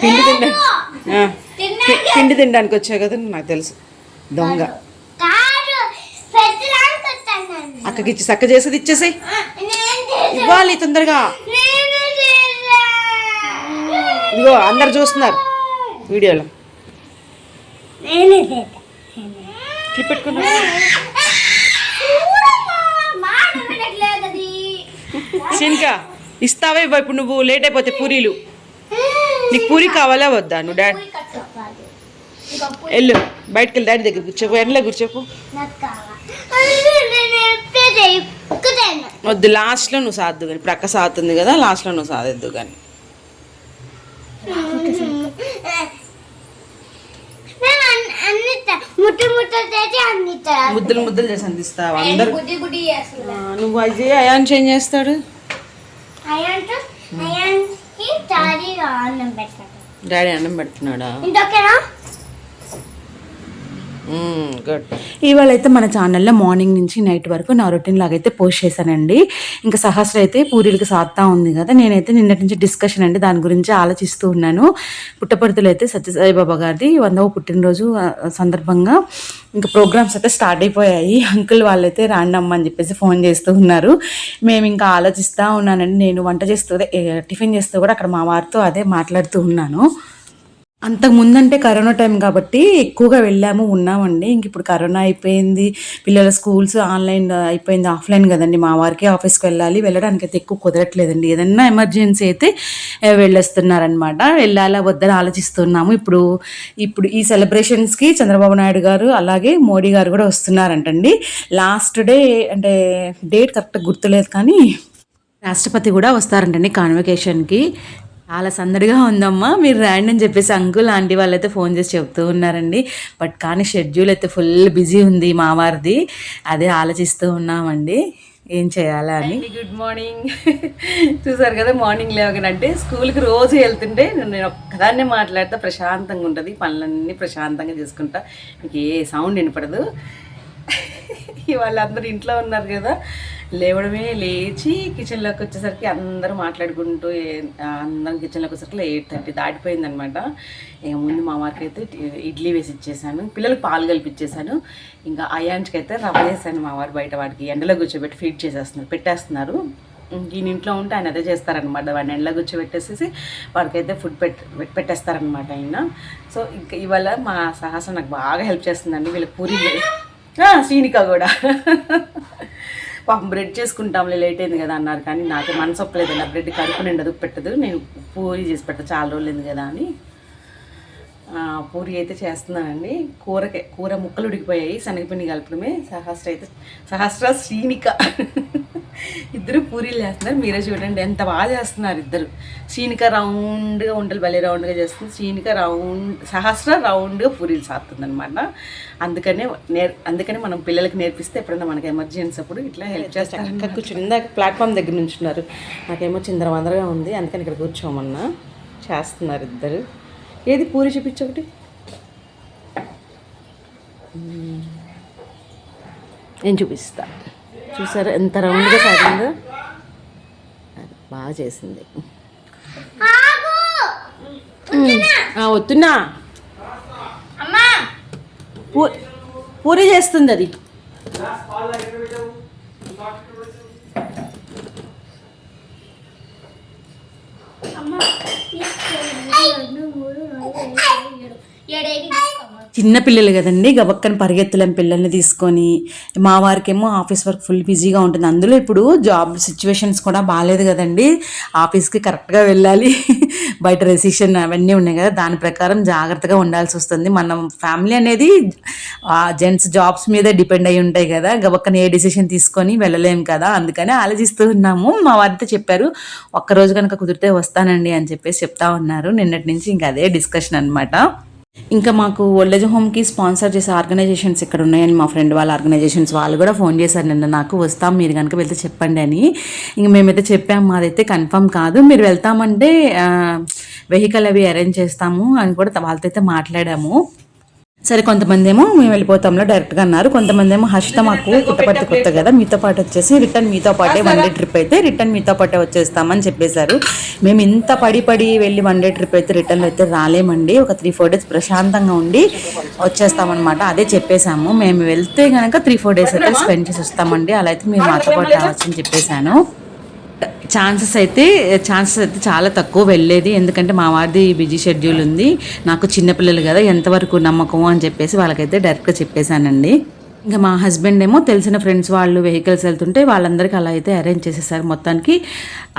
తిండా ఆ, తి- పిండి తినడానికి వచ్చావు కదా నాకు తెలుసు. దొంగ. కాదు పెట్టడానికి వచ్చాను అక్కకి ఇచ్చి చక్క చేసేది ఇచ్చేసాయి. నేను చేసా. ఇవ్వాలి తొందరగా. ఇదిగో అందరు చూస్తున్నారు వీడియోలో. క్లిప్ పెట్టుకున్నా. ఇస్తావా ఇప్పుడు నువ్వు లేట్ అయిపోతే పూరీలు. నీకు పూరి కావాలా వద్దా? నువ్వు డాడీ వెళ్ళు బయటకు వెళ్ళి డాడీ దగ్గర కూర్చోపు ఎండలో కూర్చోపు. వద్దు లాస్ట్లో నువ్వు సాద్దు కానీ ఇప్పుడు అక్క సాదుతుంది కదా లాస్ట్లో నువ్వు సాదద్దు కానీ. ముద్దలు ముద్దలు చేసి అందిస్తావు? అందరు నువ్వు అది అయాన్ చేంజ్ చేస్తాడు? డాడీ అన్నం పెడుతున్నాడా? ఇంతకేనా? Mm, గుడ్ ఇవాళ అయితే మన ఛానల్లో మార్నింగ్ నుంచి నైట్ వరకు నా రొటీన్ లాగైతే పోస్ట్ చేశానండి. ఇంకా సహస్ర అయితే పూరీలకు సాత్తా ఉంది కదా నేనైతే నిన్నటి నుంచి డిస్కషన్ అండి దాని గురించి ఆలోచిస్తూ ఉన్నాను. పుట్టపర్తిలో అయితే సత్యసాయిబాబా గారిది వందవ పుట్టినరోజు సందర్భంగా ఇంకా ప్రోగ్రామ్స్ అయితే స్టార్ట్ అయిపోయాయి. అంకుల్ వాళ్ళైతే రాండి అని చెప్పేసి ఫోన్ చేస్తూ ఉన్నారు. మేము ఇంకా ఆలోచిస్తూ ఉన్నానండి. నేను వంట చేస్తూ టిఫిన్ చేస్తూ కూడా అక్కడ మా వారితో అదే మాట్లాడుతూ ఉన్నాను. అంతకు ముందంటే కరోనా టైం కాబట్టి ఎక్కువగా వెళ్ళాము ఉన్నామండి. ఇంక ఇప్పుడు కరోనా అయిపోయింది. పిల్లల స్కూల్స్ ఆన్లైన్ అయిపోయింది ఆఫ్లైన్ కదండి. మా వారికి ఆఫీస్కి వెళ్ళాలి. వెళ్ళడానికి అయితే ఎక్కువ కుదరట్లేదండి. ఏదన్నా ఎమర్జెన్సీ అయితే వెళ్ళేస్తున్నారనమాట వెళ్ళొస్తున్నారనమాట వెళ్ళాలా వద్దని ఆలోచిస్తున్నాము. ఇప్పుడు ఇప్పుడు ఈ సెలబ్రేషన్స్కి చంద్రబాబు నాయుడు గారు అలాగే మోడీ గారు కూడా వస్తున్నారంటండి. లాస్ట్ డే అంటే డేట్ కరెక్ట్గా గుర్తులేదు కానీ రాష్ట్రపతి కూడా వస్తారంటండి కాన్వకేషన్కి. చాలా సందడిగా ఉందమ్మా. మీరు రండి అని చెప్పేసి అంకుల్ ఆంటీ వాళ్ళైతే ఫోన్ చేసి చెప్తూ ఉన్నారండి. బట్ కానీ షెడ్యూల్ అయితే ఫుల్ బిజీ ఉంది మా వారిది అదే ఆలోచిస్తూ ఉన్నామండి. ఏం చేయాలా అని. గుడ్ మార్నింగ్ చూసారు కదా మార్నింగ్ లేవగానంటే స్కూల్కి రోజు వెళ్తుంటే నేను ఒక్కదాన్నే మాట్లాడితే ప్రశాంతంగా ఉంటుంది. పనులన్నీ ప్రశాంతంగా చేసుకుంటా. మీకు ఏ సౌండ్ వినపడదు. ఇవాళ ఇంట్లో ఉన్నారు కదా. లేవడమే లేచి కిచెన్లోకి వచ్చేసరికి అందరూ మాట్లాడుకుంటూ అందరం కిచెన్లోకి వచ్చేసరికి ఎయిట్ థర్టీ దాటిపోయింది అనమాట ఇక ముందు మా అమ్మకి అయితే ఇడ్లీ వేసి ఇచ్చేసాను పిల్లలకు పాలు కలిపిచ్చేసాను. ఇంకా అయాన్స్కి అయితే రవ్వ చేశాను మా వారు బయట వాడికి ఎండలో కూర్చోబెట్టి ఫీడ్ చేసేస్తున్నారు పెట్టేస్తున్నారు. ఈయన ఇంట్లో ఉంటే ఆయన అదే చేస్తారనమాట వాడిని ఎండలో కూర్చోబెట్టేసేసి వాడికైతే ఫుడ్ పెట్ పెట్టేస్తారనమాట ఆయన సో ఇంకా ఇవాళ మా సాహసం నాకు బాగా హెల్ప్ చేస్తుందండి. వీళ్ళకి పూరి శ్రీనిక కూడా. పాపం బ్రెడ్ చేసుకుంటాంలే లేట్ అయింది కదా అన్నారు. కానీ నాకు మనసు ఒప్పలేదు. నా బ్రెడ్ కడుపు నిండదు పెట్టదు నేను పూరి చేసి పెట్ట చాలా రోజులైంది కదా అని. పూరి అయితే చేస్తున్నానండి. కూరకే కూర ముక్కలు ఉడికిపోయాయి. శనగపిండి కలపడమే. సహస్ర అయితే సహస్ర శ్రీనిక. ఇద్దరు పూరీలు చేస్తున్నారు. మీరే చూడండి ఎంత బాగా చేస్తున్నారు ఇద్దరు. శ్రీనిక రౌండ్గా ఉండలు భలే రౌండ్గా చేస్తుంది. శ్రీనిక రౌండ్ సహస్ర రౌండ్గా పూరీలు సాస్తుంది అనమాట అందుకనే నేర్ అందుకని మనం పిల్లలకి నేర్పిస్తే ఎప్పుడైనా మనకి ఎమర్జెన్సీ అప్పుడు ఇట్లా హెల్ప్ చేస్తారు అక్కడ కూర్చుని ఇందాక ప్లాట్ఫామ్ దగ్గర నుంచున్నారు నాకేమో చిందరవందరగా ఉంది అందుకని ఇక్కడ కూర్చోమన్నా చేస్తున్నారు ఇద్దరు. ఏది పూరి చూపించు ఒకటి. నేను చూపిస్తా. చూసారా ఎంత రౌండ్గా సాగిందో బాగా చేసింది వస్తున్నా పూరి చేస్తుంది అది చిన్నపిల్లలు కదండి గబక్కని పరిగెత్తలేం పిల్లల్ని తీసుకొని. మా వారికేమో ఆఫీస్ వర్క్ ఫుల్ బిజీగా ఉంటుంది. అందులో ఇప్పుడు జాబ్ సిచ్యువేషన్స్ కూడా బాగాలేదు కదండి. ఆఫీస్కి కరెక్ట్గా వెళ్ళాలి. బయట రెసిషన్ అవన్నీ ఉన్నాయి కదా దాని ప్రకారం జాగ్రత్తగా ఉండాల్సి వస్తుంది. మనం ఫ్యామిలీ అనేది జెంట్స్ జాబ్స్ మీద డిపెండ్ అయి ఉంటాయి కదా గబక్కన ఏ డిసిషన్ తీసుకొని వెళ్ళలేం కదా అందుకని ఆలోచిస్తూ ఉన్నాము. మా వారితో చెప్పారు ఒక్కరోజు కనుక కుదిరితే వస్తానండి అని చెప్పేసి చెప్తా ఉన్నారు. నిన్నటి నుంచి ఇంకా అదే డిస్కషన్ అనమాట ఇంకా మాకు ఓల్డేజ్ హోమ్కి స్పాన్సర్ చేసే ఆర్గనైజేషన్స్ ఇక్కడ ఉన్నాయని మా ఫ్రెండ్ వాళ్ళ ఆర్గనైజేషన్స్ వాళ్ళు కూడా ఫోన్ చేశారు నిన్న. నాకు వస్తాం మీరు కనుక వెళ్తే చెప్పండి అని. ఇంక మేమైతే చెప్పాము మాదైతే కన్ఫర్మ్ కాదు. మీరు వెళ్తామంటే వెహికల్ అవి అరేంజ్ చేస్తాము అని కూడా వాళ్ళతో అయితే మాట్లాడాము. సరే కొంతమంది ఏమో మేము వెళ్ళిపోతాంలో డైరెక్ట్గా అన్నారు. కొంతమంది ఏమో హర్షిత మాకు పుట్టపర్తి కొత్త కదా మీతో పాటు వచ్చేసి రిటర్న్ మీతో పాటే వన్ డే ట్రిప్ అయితే రిటర్న్ మీతో పాటే వచ్చేస్తామని చెప్పేశారు. మేము ఇంత పడి పడి వెళ్ళి వన్ డే ట్రిప్ అయితే రిటర్న్ అయితే రాలేమండి. ఒక త్రీ ఫోర్ డేస్ ప్రశాంతంగా ఉండి వచ్చేస్తామన్నమాట. అదే చెప్పేశాము. మేము వెళ్తే కనుక త్రీ ఫోర్ డేస్ అయితే స్పెండ్ చేసి వస్తామండి. అలా అయితే మీరు మాతో పాటు రావచ్చని చెప్పేశాను. ఛాన్సెస్ అయితే ఛాన్సెస్ అయితే చాలా తక్కువ వెళ్ళేది. ఎందుకంటే మా వారిది బిజీ షెడ్యూల్ ఉంది. నాకు చిన్నపిల్లలు కదా ఎంతవరకు నమ్మకం అని చెప్పేసి వాళ్ళకైతే డైరెక్ట్గా చెప్పేశానండి. ఇంకా మా హస్బెండ్ ఏమో తెలిసిన ఫ్రెండ్స్ వాళ్ళు వెహికల్స్ వెళ్తుంటే వాళ్ళందరికీ అలా అయితే అరేంజ్ చేసేసారు. మొత్తానికి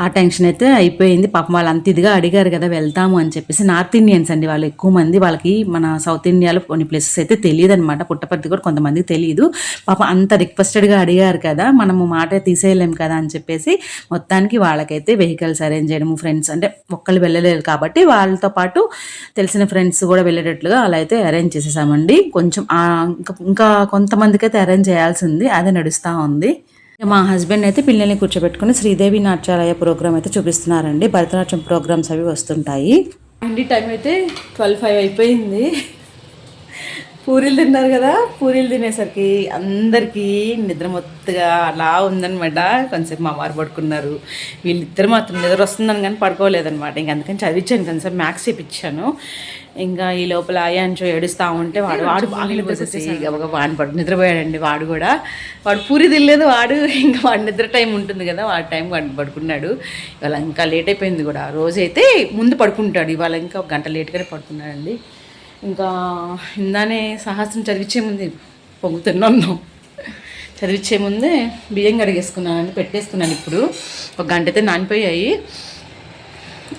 ఆ టెన్షన్ అయితే అయిపోయింది. పాపం వాళ్ళు అంత ఇదిగా అడిగారు కదా వెళ్తాము అని చెప్పేసి. నార్త్ ఇండియన్స్ అండి వాళ్ళు ఎక్కువ మంది. వాళ్ళకి మన సౌత్ ఇండియాలో కొన్ని ప్లేసెస్ అయితే తెలియదు అనమాట పుట్టపర్తి కూడా కొంతమందికి తెలియదు పాపం అంత రిక్వెస్టెడ్గా అడిగారు కదా మనము మాట తీసేయలేం కదా అని చెప్పేసి మొత్తానికి వాళ్ళకైతే వెహికల్స్ అరేంజ్ చేయడము ఫ్రెండ్స్ అంటే ఒక్కళ్ళు వెళ్ళలేరు కాబట్టి వాళ్ళతో పాటు తెలిసిన ఫ్రెండ్స్ కూడా వెళ్ళేటట్లుగా అలా అయితే అరేంజ్ చేసేసామండి. కొంచెం ఇంకా ఇంకా కొంతమంది అందుకైతే అరేంజ్ చేయాల్సి ఉంది అదే నడుస్తూ ఉంది. ఇక మా హస్బెండ్ అయితే పిల్లల్ని కూర్చోబెట్టుకుని శ్రీదేవి నాట్యాలయ ప్రోగ్రామ్ అయితే చూపిస్తున్నారండి. భరతనాట్యం ప్రోగ్రామ్స్ అవి వస్తుంటాయి. అండి టైం అయితే ట్వెల్వ్ ఫైవ్ అయిపోయింది. పూరీలు తిన్నారు కదా? పూరీలు తినేసరికి అందరికీ నిద్ర మొత్తగా అలా ఉందనమాట కొంచెంసేపు మా వారు పడుకున్నారు. వీళ్ళిద్దరు మాత్రం నిద్ర వస్తుందని కానీ పడుకోలేదన్నమాట. ఇంక అందుకని చదివించాను. కొంచెం మ్యాథ్స్ చేపించాను ఇంకా ఈ లోపల అయాంచో ఏడుస్తూ ఉంటే వాడు వాడు బాగా వాడిని పడు నిద్రపోయాడండి వాడు కూడా. వాడు పూరి తినలేదు వాడు ఇంకా వాడి నిద్ర టైం ఉంటుంది కదా వాడి టైం వాడు పడుకున్నాడు. ఇవాళ ఇంకా లేట్ అయిపోయింది కూడా. రోజైతే ముందు పడుకుంటాడు. ఇవాళ ఇంకా ఒక గంట లేట్గానే పడుకున్నాడండి. ఇంకా ఇందానే సహస్రం చదివించే ముందు పొంగుతున్నాను. చదివించే ముందే బియ్యం కడిగేసుకున్నానండి పెట్టేసుకున్నాను ఇప్పుడు. ఒక గంట అయితే నానిపోయాయి.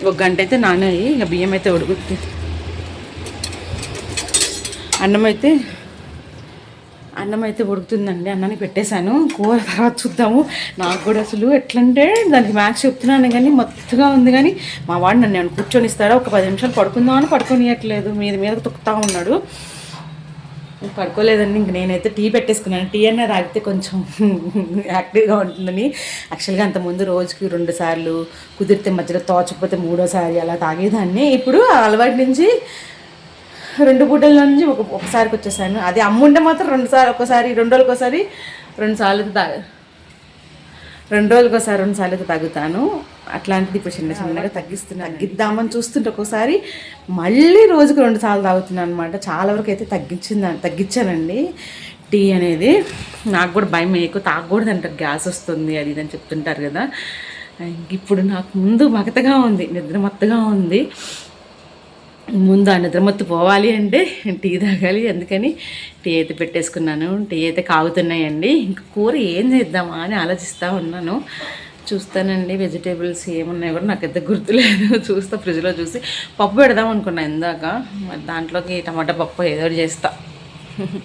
ఒక గంట అయితే నానాయి. ఇక బియ్యం అయితే ఉడుకుతుంది అన్నం అయితే అన్నం అయితే ఉడుకుతుందండి. అన్నాన్ని పెట్టేశాను. కూర తర్వాత చూద్దాము. నాకు కూడా అసలు ఎట్లంటే దానికి మ్యాథ్స్ చెప్తున్నాను కానీ మత్తుగా ఉంది కానీ మా వాడు నన్ను నేను కూర్చొని ఇస్తారా? ఒక పది నిమిషాలు పడుకుందాం అని పడుకోనియట్లేదు. మీద మీద తొక్కుతా ఉన్నాడు. పడుకోలేదండి. ఇంక నేనైతే టీ పెట్టేసుకున్నాను. టీ అన్న తాగితే కొంచెం యాక్టివ్గా ఉంటుందని. యాక్చువల్గా అంతకుముందు రోజుకి రెండు సార్లు కుదిరితే మధ్యలో తోచకపోతే మూడోసారి అలా తాగేదాన్ని. ఇప్పుడు అలవాటు నుంచి రెండు పూటల నుంచి ఒక ఒకసారికి వచ్చేసాను. అది అమ్ముంటే మాత్రం రెండుసార్లు ఒకసారి రెండు రోజులకి ఒకసారి రెండు సార్లు అయితే తాగ రెండు రోజులకి ఒకసారి రెండు సార్లు అయితే తాగుతాను. అట్లాంటిది ఇప్పుడు చిన్న చిన్నగా తగ్గిస్తున్నాను. తగ్గిద్దామని చూస్తుంటే ఒక్కోసారి మళ్ళీ రోజుకు రెండు సార్లు తాగుతున్నాను అనమాట చాలా వరకు అయితే తగ్గించింది తగ్గించానండి. టీ అనేది నాకు కూడా భయం. ఎక్కువ తాగకూడదు అంటారు. గ్యాస్ వస్తుంది అది ఇది అని చెప్తుంటారు కదా. ఇప్పుడు నాకు ముందు మగతగా ఉంది నిద్ర మత్తగా ఉంది. ముందు ఆ నిద్రమత్తు పోవాలి అంటే టీ తాగాలి. అందుకని టీ అయితే పెట్టేసుకున్నాను. టీ అయితే కాగుతున్నాయండి. ఇంకా కూర ఏం చేద్దామా అని ఆలోచిస్తూ ఉన్నాను. చూస్తానండి వెజిటేబుల్స్ ఏమున్నాయో కూడా నాకైతే గుర్తులేదు. చూస్తా ఫ్రిడ్జ్లో చూసి పప్పు పెడదాం అనుకున్నా ఇందాక. మరి దాంట్లోకి టమాటా పప్పు ఏదో చేస్తా.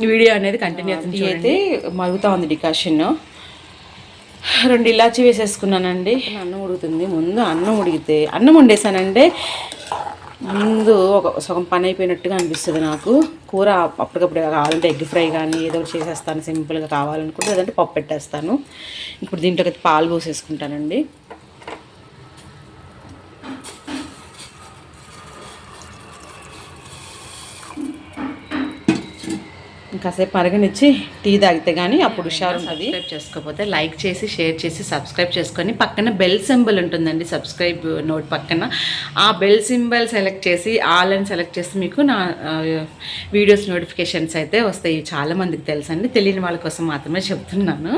వీడియో అనేది కంటిన్యూ అవుతుంది అయితే మరుగుతూ ఉంది డికాషన్. రెండు ఇలాచి వేసేసుకున్నానండి. అన్నం ఉడుకుతుంది. ముందు అన్నం ఉడికితే అన్నం వండేసానంటే ముందు ఒక సగం పని అయిపోయినట్టుగా అనిపిస్తుంది నాకు. కూర అప్పటికప్పుడు కావాలంటే ఎగ్ ఫ్రై కానీ ఏదో ఒకటి చేసేస్తాను సింపుల్గా కావాలనుకుంటే లేదంటే పప్పు పెట్టేస్తాను. ఇప్పుడు దీంట్లోకి పాలు పోసేసుకుంటానండి. కాసేపు మరగనిచ్చి టీ తాగితే కానీ అప్పుడు హుషారు ఉంటుంది. సబ్స్క్రైబ్ చేసుకోకపోతే లైక్ చేసి షేర్ చేసి సబ్స్క్రైబ్ చేసుకొని పక్కన బెల్ సింబల్ ఉంటుందండి సబ్స్క్రైబ్ నోట్ పక్కన. ఆ బెల్ సింబల్ సెలెక్ట్ చేసి ఆల్ అని సెలెక్ట్ చేస్తే మీకు నా వీడియోస్ నోటిఫికేషన్స్ అయితే వస్తాయి. చాలా మందికి తెలుసండి. తెలియని వాళ్ళ కోసం మాత్రమే చెప్తున్నాను.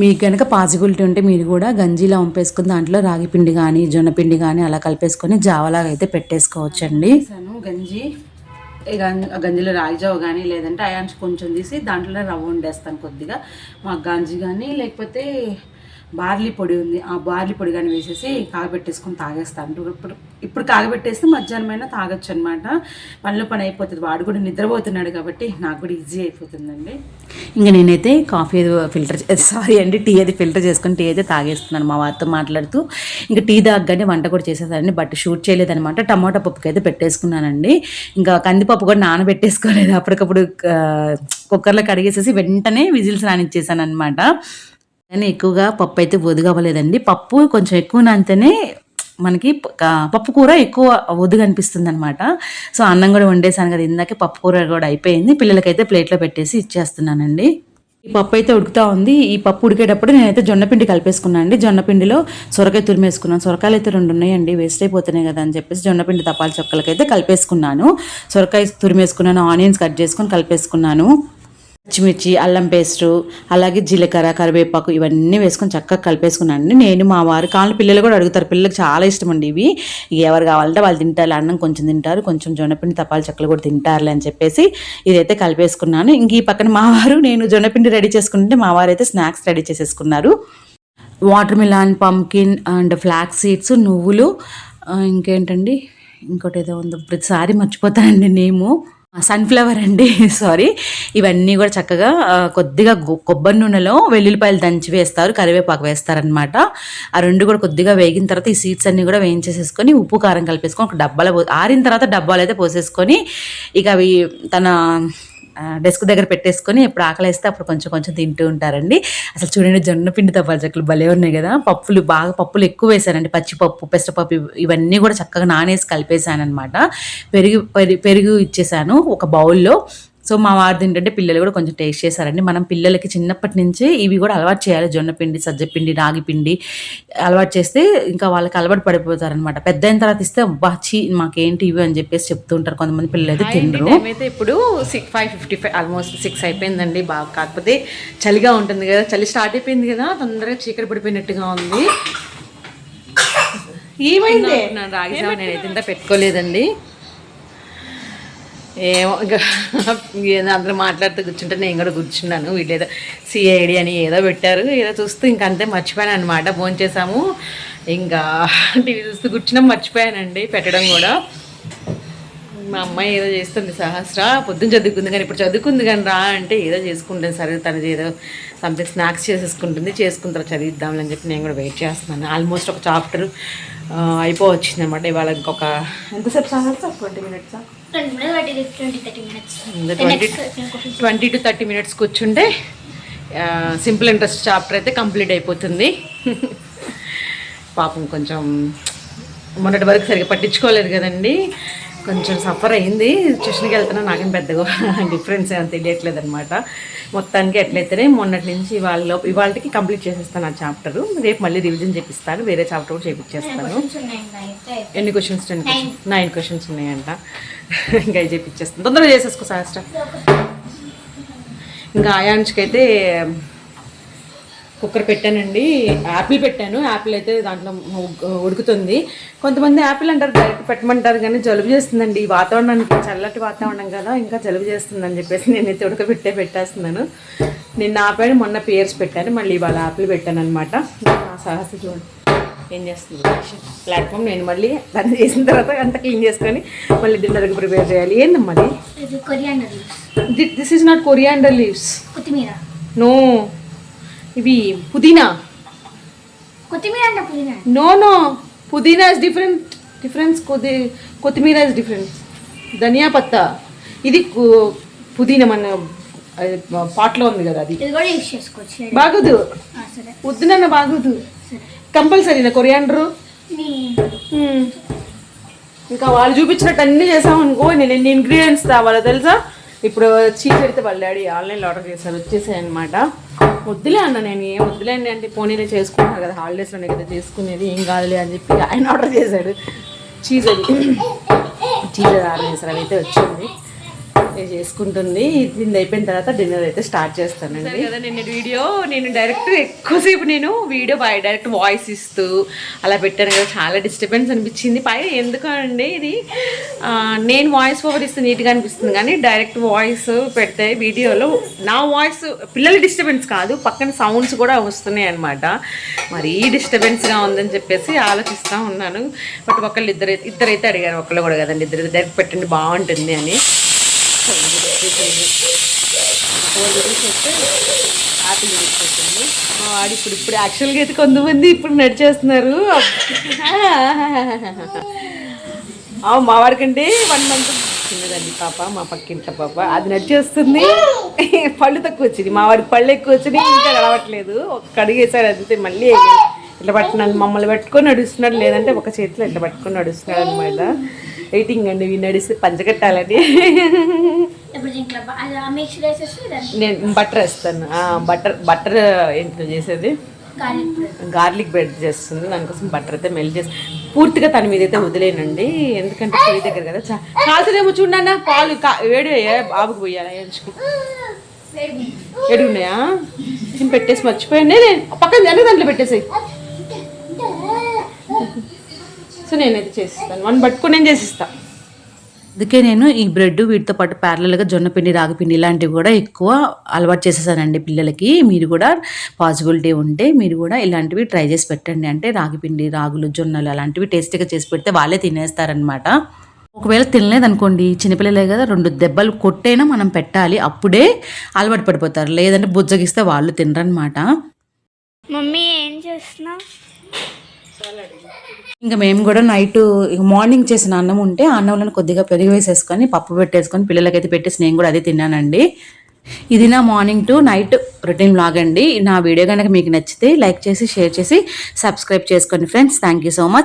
మీకు కనుక పాసిబిలిటీ ఉంటే మీరు కూడా గంజిలా వంపేసుకుని దాంట్లో రాగి పిండి కానీ జొన్న పిండి కానీ అలా కలిపేసుకొని జావలాగా అయితే పెట్టేసుకోవచ్చండి. గంజి గంజిలో రాగి జావ కానీ లేదంటే అయాన్స్ కొంచెం తీసి దాంట్లో రవ్వ వండేస్తాను కొద్దిగా. మా గంజి కానీ లేకపోతే బార్లీ పొడి ఉంది ఆ బార్లీ పొడి కానీ వేసేసి కాగబెట్టేసుకొని తాగేస్తాను ఇప్పుడు ఇప్పుడు కాగబెట్టేస్తే మధ్యాహ్నం అయినా తాగొచ్చు అనమాట పనిలో పని అయిపోతుంది. వాడు కూడా నిద్రపోతున్నాడు కాబట్టి నాకు కూడా ఈజీ అయిపోతుందండి. ఇంకా నేనైతే కాఫీ అది ఫిల్టర్ సారీ అండి టీ అది ఫిల్టర్ చేసుకొని టీ అయితే తాగేస్తున్నాను మా వారితో మాట్లాడుతూ. ఇంకా టీ తాగగానే వంట కూడా చేసేసానండి బట్ షూట్ చేయలేదనమాట టమాటా పప్పుకి అయితే పెట్టేసుకున్నానండి. ఇంకా కందిపప్పు కూడా నానబెట్టేసుకోలేదు. అప్పటికప్పుడు కుక్కర్లో కడిగేసేసి వెంటనే విజిల్స్ రానిచ్చేసాను అనమాట కానీ ఎక్కువగా పప్పు అయితే ఒదుగు అవ్వలేదండి. పప్పు కొంచెం ఎక్కువ నానితేనే మనకి ప- పప్పు కూర ఎక్కువ ఒదుగు అనిపిస్తుంది అనమాట సో అన్నం కూడా వండేసాను కదా ఇందాకే పప్పు కూర కూడా అయిపోయింది. పిల్లలకైతే ప్లేట్లో పెట్టేసి ఇచ్చేస్తున్నానండి. ఈ పప్పు అయితే ఉడుకుతా ఉంది. ఈ పప్పు ఉడికేటప్పుడు నేనైతే జొన్నపిండి కలిపేసుకున్నాను అండి. జొన్నపిండిలో సొరకాయ తురిమేసుకున్నాను. సొరకాయలు అయితే రెండు ఉన్నాయండి. వేస్ట్ అయిపోతున్నాయి కదా అని చెప్పేసి జొన్నపిండి తపాల చొక్కలకైతే కలిపేసుకున్నాను. సొరకాయ తురిమేసుకున్నాను. ఆనియన్స్ కట్ చేసుకొని కలిపేసుకున్నాను. పచ్చిమిర్చి అల్లం పేస్టు అలాగే జీలకర్ర కరివేపాకు ఇవన్నీ వేసుకొని చక్కగా కలిపేసుకున్నాను అండి. నేను మా వారు కాళ్ళు పిల్లలు కూడా అడుగుతారు. పిల్లలకు చాలా ఇష్టం అండి ఇవి. ఎవరు కావాలంటే వాళ్ళు తింటారు. అన్నం కొంచెం తింటారు. కొంచెం జొన్నపిండి తపాల చెక్కలు కూడా తింటారులే అని చెప్పేసి ఇదైతే కలిపేసుకున్నాను. ఇంక ఈ పక్కన మా వారు నేను జొన్నపిండి రెడీ చేసుకుంటే మా వారు అయితే స్నాక్స్ రెడీ చేసేసుకున్నారు. Watermelon pumpkin and flax seeds నువ్వులు ఇంకేంటండి? ఇంకోటి ఏదో ఉందో. ప్రతిసారి మర్చిపోతానండి నేము. సన్ఫ్లవర్ అండి సారీ ఇవన్నీ కూడా చక్కగా కొద్దిగా కొబ్బరి నూనెలో వెల్లుల్లిపాయలు దంచి వేస్తారు కరివేపాకు వేస్తారనమాట ఆ రెండు కూడా కొద్దిగా వేగిన తర్వాత ఈ సీడ్స్ అన్నీ కూడా వేయించేసేసుకొని ఉప్పు కారం కలిపేసుకొని ఒక డబ్బాలో పో- ఆరిన తర్వాత డబ్బాలు అయితే పోసేసుకొని ఇక అవి తన డెస్క్ దగ్గర పెట్టేసుకొని ఎప్పుడు ఆకలిస్తే అప్పుడు కొంచెం కొంచెం తింటూ ఉంటారండి. అసలు చూడండి జొన్న పిండి తప్పాలు భలే ఉన్నాయి కదా. పప్పులు బాగా పప్పులు ఎక్కువ వేసానండి. పచ్చిపప్పు పెసరపప్పు ఇవన్నీ కూడా చక్కగా నానేసి కలిపేశాను అనమాట పెరుగు పెరుగు ఇచ్చేసాను ఒక బౌల్లో సో మా వారు తింటుంటే పిల్లలు కూడా కొంచెం టేస్ట్ చేశారండి. మనం పిల్లలకి చిన్నప్పటి నుంచే ఇవి కూడా అలవాటు చేయాలి. జొన్న పిండి సజ్జ పిండి రాగి పిండి అలవాటు చేస్తే ఇంకా వాళ్ళకి అలవాటు పడిపోతారనమాట పెద్ద అయిన తర్వాత ఇస్తే అబ్బా చీ మాకేంటి ఇవి? అని చెప్పేసి చెప్తుంటారు కొంతమంది పిల్లలు అయితే తినరు. అయితే ఇప్పుడు six five fifty five almost six అయిపోయిందండి బాగా. కాకపోతే చలిగా ఉంటుంది కదా చలి స్టార్ట్ అయిపోయింది కదా తొందరగా చీకటి పడిపోయినట్టుగా ఉంది. ఏమైంది? నా రాగి జావ నేనైతే ఇంత పెట్టుకోలేదండి. ఏమో ఇంకా ఏదో అందరూ మాట్లాడుతూ కూర్చుంటే నేను కూడా కూర్చున్నాను. వీళ్ళు ఏదో సిఐడి అని ఏదో పెట్టారు. ఏదో చూస్తూ ఇంకా అంతే మర్చిపోయాను అనమాట ఫోన్ చేసాము ఇంకా టీవీ చూస్తూ కూర్చున్నాం. మర్చిపోయానండి పెట్టడం కూడా. మా అమ్మాయి ఏదో చేస్తుంది సహస్ర. పొద్దున్న చదువుకుంది కానీ ఇప్పుడు చదువుకుంది కానీ రా అంటే ఏదో చేసుకుంటుంది. సరే తనది ఏదో సంథింగ్ స్నాక్స్ చేసేసుకుంటుంది. చేసుకుంటారు చదివిద్దాం అని చెప్పి నేను కూడా వెయిట్ చేస్తున్నాను. ఆల్మోస్ట్ ఒక చాప్టర్ అయిపోవచ్చింది అనమాట ఇవాళ ఇంకొక ఎంతసేపు సహస్ర? ట్వంటీ మినిట్సా? ట్వంటీ టు థర్టీ మినిట్స్ కూర్చుంటే సింపుల్ ఇంట్రెస్ట్ చాప్టర్ అయితే కంప్లీట్ అయిపోతుంది. పాపం కొంచెం మొన్నటి వరకు సరిగ్గా పట్టించుకోలేదు కదండి. కొంచెం సఫర్ అయింది. ట్యూషన్కి వెళ్తున్నా నాకేం పెద్దగా డిఫరెన్స్ ఏమైనా తెలియట్లేదు అనమాట మొత్తానికి ఎట్లయితేనే మొన్నటి నుంచి ఇవాళ ఇవాళకి కంప్లీట్ చేసేస్తాను ఆ చాప్టర్ రేపు మళ్ళీ రివిజన్ చేపిస్తాను. వేరే చాప్టర్ కూడా చేపించేస్తాను ఎన్ని క్వశ్చన్స్ టెన్ నైన్ క్వశ్చన్స్ ఉన్నాయంట. ఇంకా అవి చేపించేస్తాను తొందరగా చేసేసుకో శాస్త్ర ఇంకా ఆయాంష్కి అయితే కుక్కర్ పెట్టానండి. యాపిల్ పెట్టాను. యాపిల్ అయితే దాంట్లో ఉడుకుతుంది. కొంతమంది యాపిల్ అంటారు డైరెక్ట్ పెట్టమంటారు కానీ జలుబు చేస్తుందండి. ఈ వాతావరణానికి చల్లటి వాతావరణం కదా ఇంకా జలుబు చేస్తుందని చెప్పేసి నేనైతే ఉడకబెట్టే పెట్టేస్తున్నాను. నిన్న ఆపాను మొన్న పేర్స్ పెట్టాను. మళ్ళీ ఇవాళ యాపిల్ పెట్టాను అనమాట సహస చూడండి ఏం చేస్తుంది? ప్లాట్ఫామ్ నేను మళ్ళీ పని చేసిన తర్వాత అంతా క్లీన్ చేసుకొని మళ్ళీ డిన్నర్కి ప్రిపేర్ చేయాలి. ఏందమ్మా అది? ఇది coriander leaves. This is not coriander leaves. కొత్తిమీర. నో. ఇవి పుదీనా. కొత్తిమీర అంటే పుదీనా. No no. Pudina is different difference కొద్ది కొత్తిమీర ఇస్ డిఫరెంట్ ధనియా పత్తా. ఇది పుదీనా మన పాట్లో ఉంది కదా అది. బాగోదు. వద్దునన్న బాగోదు. సరే. కంపల్సరీనా కొరియాండరు. ఇంకా వాళ్ళు చూపించినట్టు అన్నీ చేసాం అనుకో నేను ఎన్ని ఇంగ్రీడియంట్స్ తేవాలో తెలుసా? ఇప్పుడు చీజ్ పెడితే వాళ్ళ డాడీ ఆన్లైన్లో ఆర్డర్ చేశారు వచ్చేసాయి అనమాట వద్దులే అన్న నేను ఏం వద్దులేండి అంటే పోనీలే చేసుకున్నాను కదా హాలిడేస్లోనే కదా చేసుకునేది ఏం కాదులే అని చెప్పి ఆయన ఆర్డర్ చేశాడు. చీజ్ అది. చీజ్ ఆర్డర్ చేశారు అయితే వచ్చింది. చేసుకుంటుంది. ఇది అయిపోయిన తర్వాత డిన్నర్ అయితే స్టార్ట్ చేస్తానండి. కదా నేను వీడియో నేను డైరెక్ట్ ఎక్కువసేపు నేను వీడియో బై డైరెక్ట్ వాయిస్ ఇస్తూ అలా పెట్టాను కదా చాలా డిస్టర్బెన్స్ అనిపించింది. పై ఎందుకు అండి ఇది? నేను వాయిస్ ఓవర్ ఇస్తే నీట్గా అనిపిస్తుంది కానీ డైరెక్ట్ వాయిస్ పెడితే వీడియోలో నా వాయిస్ పిల్లల డిస్టర్బెన్స్ కాదు పక్కన సౌండ్స్ కూడా వస్తున్నాయి అనమాట మరీ డిస్టర్బెన్స్గా ఉందని చెప్పేసి ఆలోచిస్తూ ఉన్నాను. బట్ ఒకళ్ళు ఇద్దరు ఇద్దరైతే అడిగారు ఒకళ్ళు కూడా కదండి ఇద్దరు డైరెక్ట్ పెట్టండి బాగుంటుంది అని. హ్యాపీ అయిపోతుంది మా వాడు ఇప్పుడు ఇప్పుడు యాక్చువల్గా అయితే కొంతమంది ఇప్పుడు నడిచేస్తున్నారు. మా వాడికంటే వన్ మంత్ చిన్నదండి పాప మా పక్కింట పాప. అది నడిచేస్తుంది. పళ్ళు తక్కువ వచ్చింది. మా వాడికి పళ్ళు ఎక్కువ వచ్చినాయి ఇంకా నడవట్లేదు. ఒక్క అడిగేసాడు అంతే మళ్ళీ ఇట్లా పట్టినాడు మమ్మల్ని పట్టుకొని నడుస్తున్నాడు. లేదంటే ఒక చేతిలో ఇట్లా పట్టుకొని నడుస్తున్నాడు అనమాట వెయిటింగ్ అండి ఇవి నడిస్తే పంచగట్టాలని. నేను బటర్ వేస్తాను. బటర్ బటర్ ఏంటో చేసేది? గార్లిక్ బ్రెడ్ చేస్తుంది. దానికోసం బటర్ అయితే మెల్ట్ చేసి పూర్తిగా తన మీద అయితే వదిలేనండి. ఎందుకంటే పొయ్యి దగ్గర కదా. చా కాల్చదేమో చూడన్నా. పాలు వేడి బాబుకి పోయాలా ఎంచుకు. వేడి ఉన్నాయా? నేను పెట్టేసి మర్చిపోయాను. నేను పక్కన దాంట్లో పెట్టేసాయి. సో నేనైతే చేసిస్తాను. వన్ పట్టుకొని నేను చేసిస్తాను అందుకే నేను ఈ బ్రెడ్ వీటితో పాటు ప్యారలల్గా జొన్న పిండి రాగి పిండి ఇలాంటివి కూడా ఎక్కువ అలవాటు చేసేసానండి పిల్లలకి. మీరు కూడా పాసిబిలిటీ ఉంటే మీరు కూడా ఇలాంటివి ట్రై చేసి పెట్టండి. అంటే రాగి పిండి రాగులు జొన్నలు అలాంటివి టేస్టీగా చేసి పెడితే వాళ్ళే తినేస్తారనమాట ఒకవేళ తినలేదనుకోండి చిన్నపిల్లలే కదా రెండు దెబ్బలు కొట్టైనా మనం పెట్టాలి. అప్పుడే అలవాటు పడిపోతారు. లేదంటే బుజ్జగిస్తే వాళ్ళు తినరనమాట మమ్మీ ఏం చేస్తున్నావు ఇంకా మేము కూడా నైట్ మార్నింగ్ చేసిన అన్నం ఉంటే ఆ అన్నంలో కొద్దిగా పెరుగు వేసేసుకొని పప్పు పెట్టేసుకొని పిల్లలకైతే పెట్టేసి నేను కూడా అదే తిన్నానండి. ఇది నా morning to night routine blog అండి. నా వీడియో కనుక మీకు నచ్చితే లైక్ చేసి షేర్ చేసి సబ్స్క్రైబ్ చేసుకోండి friends. Thank you so much.